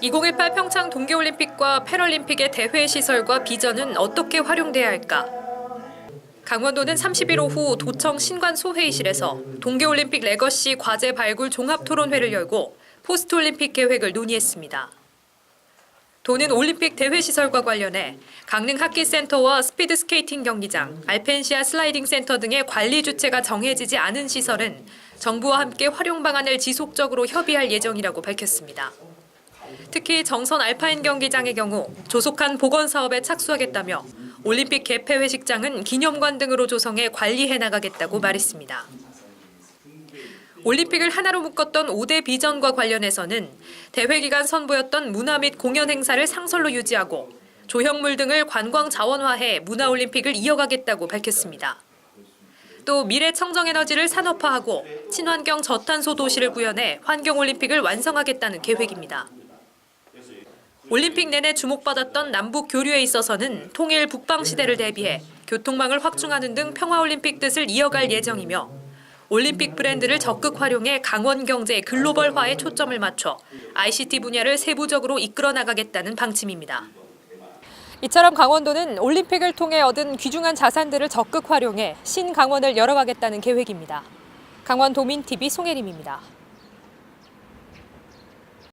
2018 평창 동계올림픽과 패럴림픽의 대회 시설과 비전은 어떻게 활용돼야 할까? 강원도는 30일 오후 도청 신관 소회의실에서 동계올림픽 레거시 과제 발굴 종합 토론회를 열고 포스트올림픽 계획을 논의했습니다. 도는 올림픽 대회 시설과 관련해 강릉 하키센터와 스피드 스케이팅 경기장, 알펜시아 슬라이딩 센터 등의 관리 주체가 정해지지 않은 시설은 정부와 함께 활용 방안을 지속적으로 협의할 예정이라고 밝혔습니다. 특히 정선 알파인 경기장의 경우 조속한 복원 사업에 착수하겠다며 올림픽 개폐 회식장은 기념관 등으로 조성해 관리해 나가겠다고 말했습니다. 올림픽을 하나로 묶었던 5대 비전과 관련해서는 대회 기간 선보였던 문화 및 공연 행사를 상설로 유지하고 조형물 등을 관광 자원화해 문화 올림픽을 이어가겠다고 밝혔습니다. 또 미래 청정 에너지를 산업화하고 친환경 저탄소 도시를 구현해 환경 올림픽을 완성하겠다는 계획입니다. 올림픽 내내 주목받았던 남북 교류에 있어서는 통일 북방 시대를 대비해 교통망을 확충하는 등 평화올림픽 뜻을 이어갈 예정이며 올림픽 브랜드를 적극 활용해 강원 경제 글로벌화에 초점을 맞춰 ICT 분야를 세부적으로 이끌어 나가겠다는 방침입니다. 이처럼 강원도는 올림픽을 통해 얻은 귀중한 자산들을 적극 활용해 신강원을 열어가겠다는 계획입니다. 강원도민TV 송혜림입니다.